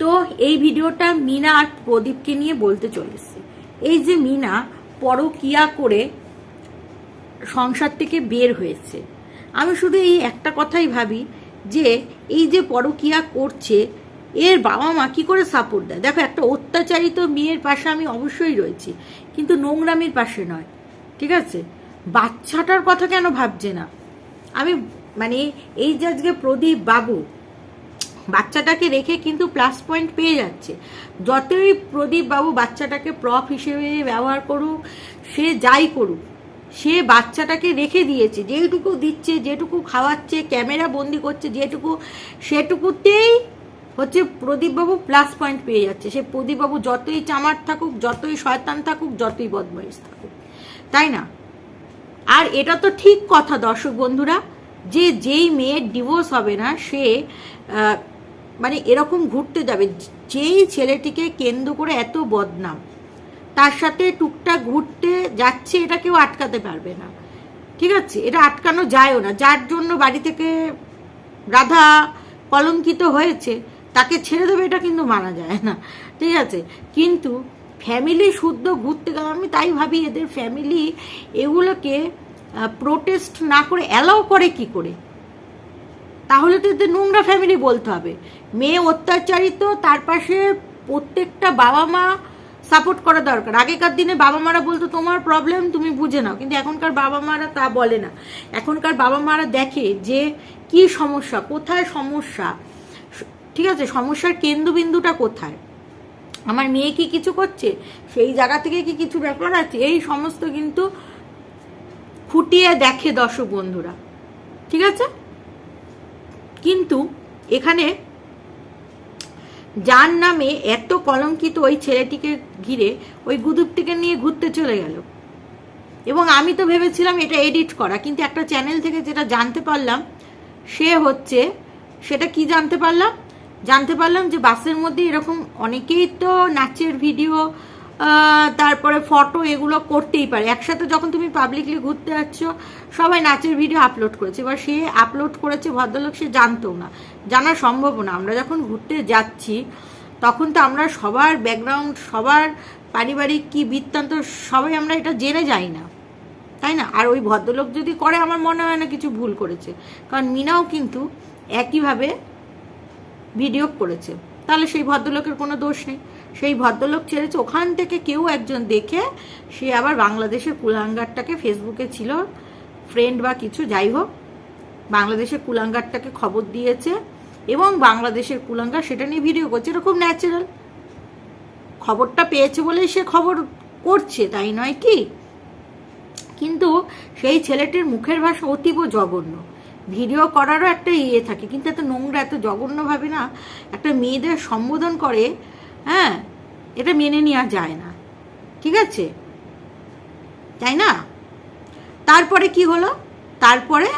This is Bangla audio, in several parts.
তো এই ভিডিওটা মিনা আর প্রদীপকে নিয়ে বলতে চলেছে। এই যে মিনা পরকিয়া করে সংসার থেকে বের হয়েছে। আমি শুধু এই একটা কথাই ভাবি যে, এই যে পরকিয়া করছে, এর বাবা মা কি করে সাপোর্ট দেয়? দেখো, একটা অত্যাচারিত মেয়ের পাশে আমি অবশ্যই রয়েছি, কিন্তু নোংরামির পাশে নয়, ঠিক আছে? বাচ্চাটার কথা কেন ভাবছে না? আমি মানে এই যে আজকে প্রদীপ বাবু বাচ্চাটাকে রেখে কিন্তু প্লাস পয়েন্ট পেয়ে যাচ্ছে। যতই প্রদীপ বাবু বাচ্চাটাকে প্রপ হিসেবে ব্যবহার করুক, সে যাই করুক, সে বাচ্চাটাকে রেখে দিয়েছে, যেটুকু দিচ্ছে, যেটুকু খাওয়াচ্ছে ক্যামেরা বন্দি করছে, যেটুকু, সেটুকুতেই হচ্ছে প্রদীপবাবু প্লাস পয়েন্ট পেয়ে যাচ্ছে। সে প্রদীপবাবু যতই চামার থাকুক, যতই শয়তান থাকুক, যতই বদমাইশ থাকুক। তাই না? আর এটা তো ঠিক কথা দর্শক বন্ধুরা, যে যেই মেয়ের ডিভোর্স হবে না, সে মানে এরকম ঘুরতে যাবে। যেই ছেলেটিকে কেন্দ্র করে এত বদনাম, তার সাথে টুকটাক ঘুরতে যাচ্ছে এটা কেউ আটকাতে পারবে না। ঠিক আছে? এটা আটকানো যায়ও না। যার জন্য বাড়ি থেকে রাধা কলঙ্কিত হয়েছে, তাকে ছেড়ে দেবে এটা কিন্তু মানা যায় না। ঠিক আছে? কিন্তু ফ্যামিলি শুদ্ধ ঘুরতে গেলে, আমি তাই ভাবি এদের ফ্যামিলি এগুলোকে প্রোটেস্ট না করে অ্যালাউ করে কি করে? তাহলে তো এদের নোংরা ফ্যামিলি বলতে হবে। মেয়ে অত্যাচারিত, তার পাশে প্রত্যেকটা বাবা মা সাপোর্ট করা দরকার। আগেকার দিনে বাবা মারা বলতো, তোমার প্রবলেম তুমি বুঝে নাও। কিন্তু এখনকার বাবা মারা তা বলে না। এখনকার বাবা মারা দেখে যে কি সমস্যা, কোথায় সমস্যা, ঠিক আছে, সমস্যার কেন্দ্রবিন্দুটা কোথায়? আমার মেয়ে কি কিছু করছে? সেই জায়গা থেকে কি কিছু ব্যাপার আছে? এই সমস্ত কিন্তু খুঁটিয়ে দেখে দর্শক বন্ধুরা। ঠিক আছে? কিন্তু এখানে যার নামে এত কলঙ্কিত ওই ছেলেটিকে ঘিরে ওই গুদুপটিকে নিয়ে ঘুরতে চলে গেল। এবং আমি তো ভেবেছিলাম এটা এডিট করা, কিন্তু একটা চ্যানেল থেকে যেটা জানতে পারলাম, সে হচ্ছে, সেটা কি জানতে পারলাম? জানতে পারলাম যে বাসের মধ্যে এরকম অনেকেই তো নাচের ভিডিও তারপরে ফটো এগুলো করতেই পারে। একসাথে যখন তুমি পাবলিকলি ঘুরতে যাচ্ছ, সবাই নাচের ভিডিও আপলোড করেছে। এবার সে আপলোড করেছে ভদ্রলোক, সে জানতো না। জানা সম্ভব না। আমরা যখন ঘুরতে যাচ্ছি, তখন তো আমরা সবার ব্যাকগ্রাউন্ড সবার পারিবারিক কি বৃত্তান্ত, সবাই আমরা এটা জেনে যাই না। তাই না? আর ওই ভদ্রলোক যদি করে, আমার মনে হয় না কিছু ভুল করেছে। কারণ মিনাও কিন্তু একইভাবে ভিডিও করেছে। তাহলে সেই ভদ্রলোকের কোনো দোষ নেই। সেই ভদ্রলোক ছেড়েছে। ওখান থেকে কেউ একজন দেখে সে আবার বাংলাদেশের কুলাঙ্গারটাকে ফেসবুকে ছিল ফ্রেন্ড বা কিছু, যাই হোক, বাংলাদেশের কুলাঙ্গারটাকে খবর দিয়েছে এবং বাংলাদেশের কুলাঙ্গার সেটা নিয়ে ভিডিও করছে। এটা খুব ন্যাচারাল খবরটা পেয়েছে বলেই সে খবর করছে, তাই নয় কি? কিন্তু সেই ছেলেটির মুখের ভাষা অতীব জঘন্য। ভিডিও করারও একটা ইয়ে থাকে, কিন্তু এত নোংরা, এত জঘন্যভাবে না একটা মেয়েদের সম্বোধন করে হ্যাঁ এটা মেনে নেওয়া যায় না। ঠিক আছে? তাই না? তারপরে কি হলো? তারপরে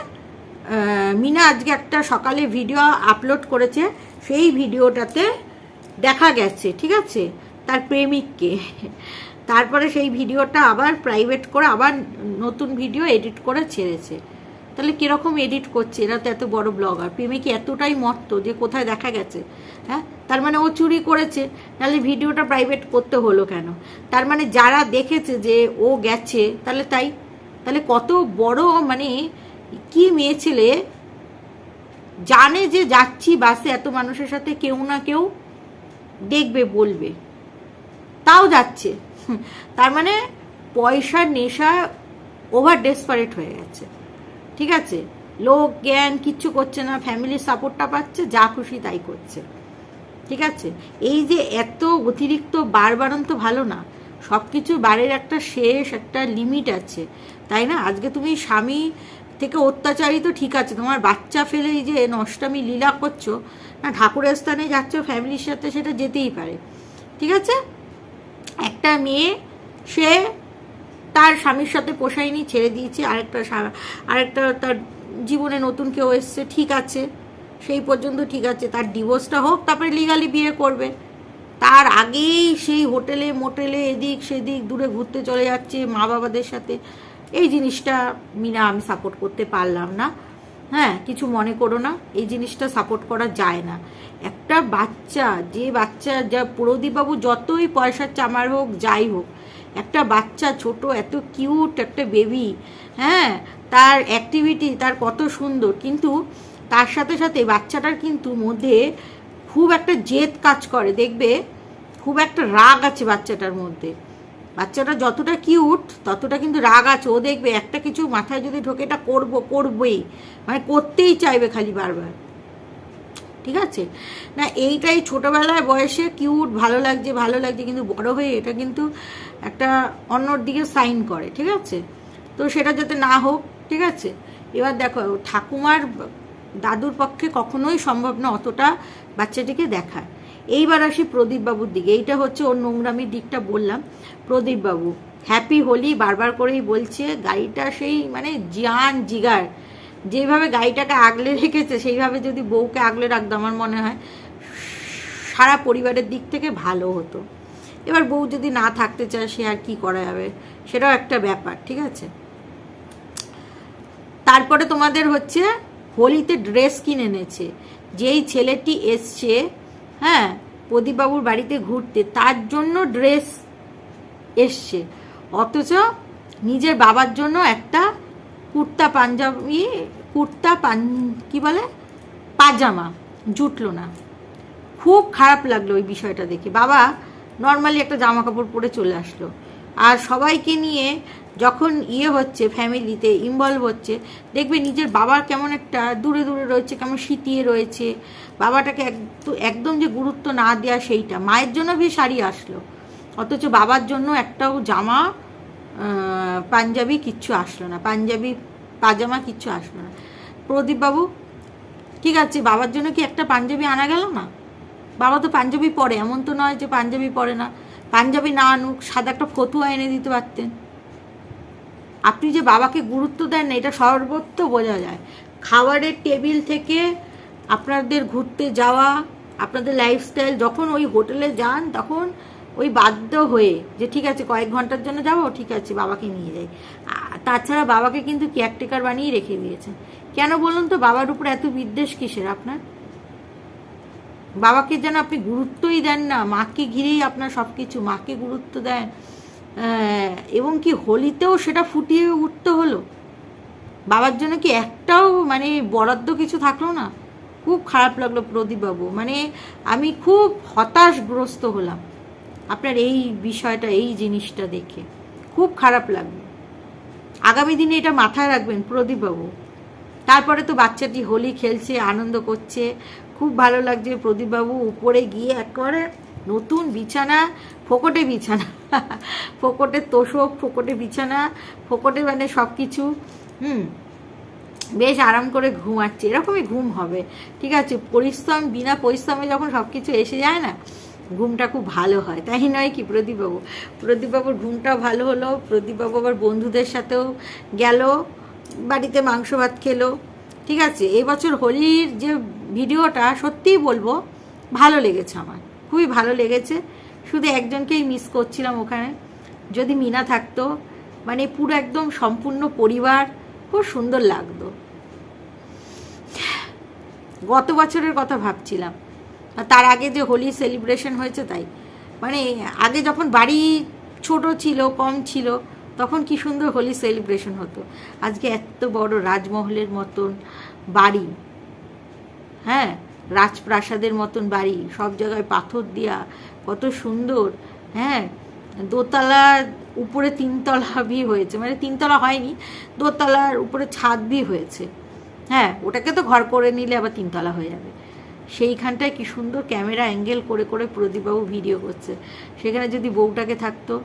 মিনা আজকে একটা সকালে ভিডিও আপলোড করেছে। সেই ভিডিওটাতে দেখা গেছে, ঠিক আছে? তার প্রেমিককে। তারপরে সেই ভিডিওটা আবার প্রাইভেট করে আবার নতুন ভিডিও এডিট করে ছেড়েছে। তাহলে কীরকম এডিট করছে? এরা তো এত বড় ব্লগার প্রেমিক এতটাই মত্ত যে কোথায় দেখা গেছে? হ্যাঁ? তার মানে ও চুরি করেছে তাহলে ভিডিওটা প্রাইভেট করতে হলো কেন? তার মানে যারা দেখেছে যে ও গেছে, তাহলে তাই? তাহলে কত বড় মানে কি মেয়ে ছেলে জানে যে যাচ্ছি বাসে, এত মানুষের সাথে কেউ না কেউ দেখবে, বলবে। তাও যাচ্ছে। তার মানে পয়সার নেশা ওভার ডেসপারেট হয়ে গেছে। ঠিক আছে? লোক, জ্ঞান, কিচ্ছু করছে না ফ্যামিলির সাপোর্টটা পাচ্ছে, যা খুশি তাই করছে। ঠিক আছে? এই যে এত অতিরিক্ত বারবারন তো ভালো না। সব কিছু বারের একটা শেষ, একটা লিমিট আছে। তাই না? আজকে তুমি স্বামী থেকে অত্যাচারিত ঠিক আছে। তোমার বাচ্চা ফেলে এই যে নষ্টামি লীলা করছ, না ঠাকুরের স্থানে যাচ্ছ ফ্যামিলির সাথে সেটা যেতেই পারে। ঠিক আছে? একটা মেয়ে, সে তার স্বামীর সাথে পোষায়নি, ছেড়ে দিয়েছে, আরেকটা আরেকটা তার জীবনে নতুন কেউ এসছে, ঠিক আছে, সেই পর্যন্ত ঠিক আছে, তার ডিভোর্সটা হোক, তারপরে লিগালি বিয়ে করবে। তার আগেই সেই হোটেলে, মোটেলে, এদিক সেদিক, দূরে ঘুরতে চলে যাচ্ছে মা বাবাদের সাথে। এই জিনিসটা মিনা, আমি সাপোর্ট করতে পারলাম না। হ্যাঁ কিছু মনে করো না, এই জিনিসটা সাপোর্ট করা যায় না। একটা বাচ্চা, যে বাচ্চা, যা প্রদীপবাবু যতই পয়সার চামার হোক, যাই হোক একটা বাচ্চা ছোট, এত কিউট একটা বেবি হ্যাঁ? তার অ্যাক্টিভিটি তার কত সুন্দর। কিন্তু তার সাথে সাথে বাচ্চাটার কিন্তু মধ্যে খুব একটা জেদ কাজ করে, দেখবে? খুব একটা রাগ আছে বাচ্চাটার মধ্যে। বাচ্চাটা যতটা কিউট ততটা কিন্তু রাগ আছে। ও দেখবে একটা কিছু মাথায় যদি ঢোকে, এটা করব, করবই। মানে করতেই চাইবে খালি বারবার। ঠিক আছে? না, এইটাই ছোটোবেলায় বয়সে কিউট ভালো লাগছে ভালো লাগছে, কিন্তু বড় হয়ে এটা কিন্তু একটা অন্যর দিকে সাইন করে, ঠিক আছে? তো সেটা যাতে না হোক, ঠিক আছে? এবার দেখো, ঠাকুমার দাদুর পক্ষে কখনোই সম্ভব না অতটা বাচ্চাটিকে দেখা। এইবার আসি প্রদীপবাবুর দিকে। এইটা হচ্ছে ওর নোংরামির দিকটা বললাম। প্রদীপবাবু হ্যাপি হোলি, বারবার করেই বলছে, গাড়িটা সেই মানে জিয়ান জিগার। যেভাবে গাড়িটাকে আগলে রেখেছে, সেইভাবে যদি বউকে আগলে রাখতো, আমার মনে হয় সারা পরিবারের দিক থেকে ভালো হতো। এবার বউ যদি না থাকতে চায়, সে আর কি করা যাবে? সেটাও একটা ব্যাপার, ঠিক আছে? তারপরে তোমাদের হচ্ছে হোলিতে ড্রেস কিনে এনেছে। যেই ছেলেটি এসছে হ্যাঁ প্রদীপবাবুর বাড়িতে ঘুরতে, তার জন্য ড্রেস এসছে। অথচ নিজের বাবার জন্য একটা কুর্তা পাঞ্জাবি, কুর্তা পান, কি বলে? পাজামা, জুটলো না। খুব খারাপ লাগল ওই বিষয়টা দেখে। বাবা নর্মালি একটা জামা কাপড় পরে চলে আসলো। আর সবাইকে নিয়ে যখন ইয়ে হচ্ছে ফ্যামিলিতে ইনভলভ হচ্ছে, দেখবে নিজের বাবার কেমন একটা দূরে দূরে রয়েছে, কেমন সিটিয়ে রয়েছে। বাবাটাকে একদম যে গুরুত্ব না দেওয়া সেইটা। মায়ের জন্য ভি শাড়ি আসলো। অথচ বাবার জন্য একটাও জামা পাঞ্জাবি কিচ্ছু আসলো না, পাঞ্জাবি, পাজামা কিচ্ছু আসলো না। প্রদীপবাবু, ঠিক আছে, বাবার জন্য কি একটা পাঞ্জাবি আনা গেল না? বাবা তো পাঞ্জাবি পরে, এমন তো নয় যে পাঞ্জাবি পরে না। পাঞ্জাবি না আনুক, সাদা একটা ফতুয়া এনে দিতে পারতেন। আপনি যে বাবাকে গুরুত্ব দেন না, এটা সর্বত্র বোঝা যায়। খাবারের টেবিল থেকে আপনাদের ঘুরতে যাওয়া, আপনাদের লাইফস্টাইল যখন ওই হোটেলে যান, তখন ওই বাধ্য হয়ে যে, ঠিক আছে, কয়েক ঘণ্টার জন্য যাব, ঠিক আছে, বাবাকে নিয়ে যাই। তাছাড়া বাবাকে কিন্তু কেয়ারটেকার বানিয়ে রেখে দিয়েছে। কেন বলুন তো, বাবার উপর এত বিদ্বেষ কিসের আপনার? বাবাকে যেন আপনি গুরুত্বই দেন না, মাকে ঘিরেই আপনার সব কিছু মাকে গুরুত্ব দেন। এবং কি হোলিতেও সেটা ফুটিয়ে উঠতে হলো? বাবার জন্য কি একটাও মানে বরাদ্দ কিছু থাকল না? খুব খারাপ লাগল প্রদীপবাবু। মানে আমি খুব হতাশগ্রস্ত হলাম। আপনার এই বিষয়টা, এই জিনিসটা দেখে। খুব খারাপ লাগবে। আগামী দিনে এটা মাথায় রাখবেন প্রদীপবাবু। তারপরে তো বাচ্চাটি হোলি খেলছে, আনন্দ করছে। খুব ভালো লাগছে প্রদীপবাবু উপরে গিয়ে একবারে নতুন বিছানা, ফোকটে বিছানা, ফোকটে তোষক, ফোকটে বিছানা, ফোকটে মানে সব কিছু হুম, বেশ আরাম করে ঘুমাচ্ছে। এরকমই ঘুম হবে। ঠিক আছে, পরিশ্রম, বিনা পরিশ্রমে যখন সব কিছু এসে যায় না ঘুমটা খুব ভালো হয়। তাই নয় কি প্রদীপবাবু? প্রদীপবাবুর ঘুমটাও ভালো হলো, প্রদীপবাবু আবার বন্ধুদের সাথেও গেল, বাড়িতে মাংস ভাত খেলো। ঠিক আছে এবছর হোলির যে ভিডিওটা সত্যিই বলব, ভালো লেগেছে আমার। খুবই ভালো লেগেছে। শুধু একজনকেই মিস করছিলাম ওখানে। যদি মিনা থাকতো মানে পুরো একদম সম্পূর্ণ পরিবার, খুব সুন্দর লাগতো। গত বছরের কথা ভাবছিলাম। তার আগে যে হোলি সেলিব্রেশন হয়েছে তাই। মানে আগে যখন বাড়ি ছোট ছিল, কম ছিল, তখন কি সুন্দর হোলি সেলিব্রেশন হতো। আজকে এত বড় রাজমহলের মতন বাড়ি হ্যাঁ? রাজপ্রাসাদের মতন বাড়ি, সব জায়গায় পাথর দেওয়া কত সুন্দর হ্যাঁ? দোতলা উপরে তিনতলা বি হয়েছে। মানে তিনতলা হয়নি, দোতলার উপরে ছাদ বি হয়েছে। হ্যাঁ? ওটাকে তো ঘর করে নিলে আবার তিনতলা হয়ে যাবে। সেইখানটায় কি সুন্দর ক্যামেরা অ্যাঙ্গেল করে করে প্রদীপবাবু ভিডিও করছে। সেখানে যদি বউটাকে থাকতো,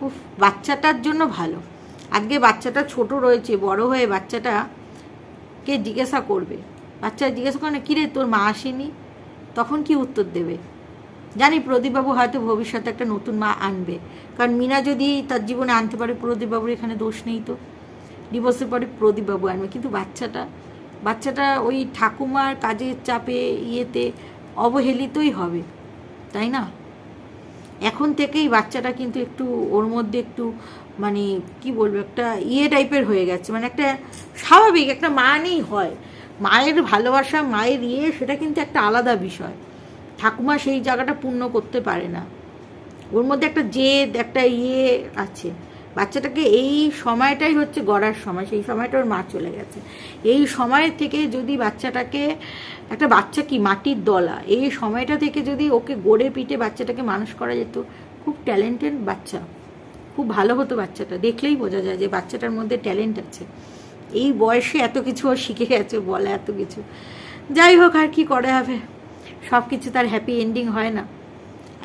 উফ, বাচ্চাটার জন্য ভালো। আজকে বাচ্চাটা ছোট রয়েছে, বড় হয়ে বাচ্চাটা কে জিজ্ঞাসা করবে। বাচ্চা জিজ্ঞাসা করে না কিরে, তোর মা আসেনি? তখন কি উত্তর দেবে? জানি প্রদীপবাবু হয়তো ভবিষ্যতে একটা নতুন মা আনবে। কারণ মিনা যদি তার জীবনে আনতে পারে, প্রদীপবাবুর এখানে দোষ নেই তো। ডিভোর্সের পরে প্রদীপবাবু আনবে। কিন্তু বাচ্চাটা বাচ্চাটা ওই ঠাকুমার কাজের চাপে, ইয়েতে অবহেলিতই হবে, তাই না? এখন থেকেই বাচ্চাটা কিন্তু একটু ওর মধ্যে একটু মানে কি বলব, একটা ইয়ে টাইপের হয়ে গেছে। মানে একটা স্বাভাবিক, একটা মানেই হয়। মায়ের ভালোবাসা, মায়ের ইয়ে সেটা কিন্তু একটা আলাদা বিষয়। ঠাকুমা সেই জায়গাটা পূর্ণ করতে পারে না। ওর মধ্যে একটা জেদ, একটা ইয়ে আছে। বাচ্চাটাকে এই সময়টাই হচ্ছে গড়ার সময়, সেই সময়টা ওর মা চলে গেছে। এই সময় থেকে যদি বাচ্চাটাকে, একটা বাচ্চা কি মাটির দলা, এই সময়টা থেকে যদি ওকে গড়ে পিটে বাচ্চাটাকে মানুষ করা যেত, খুব ট্যালেন্টেড বাচ্চা। খুব ভালো হতো বাচ্চাটা। দেখলেই বোঝা যায় যে বাচ্চাটার মধ্যে ট্যালেন্ট আছে। এই বয়সে এত কিছু ও শিখে গেছে, বলে এত কিছু। যাই হোক, আর কি করে হবে? সব কিছু তার হ্যাপি এন্ডিং হয় না।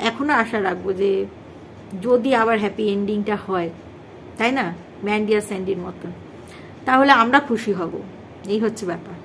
এখনও আশা রাখব যে যদি আবার হ্যাপি এন্ডিংটা হয় তাই না? ম্যান্ডিয়া স্যান্ডির মতন। তাহলে আমরা খুশি হব। এই হচ্ছে ব্যাপার।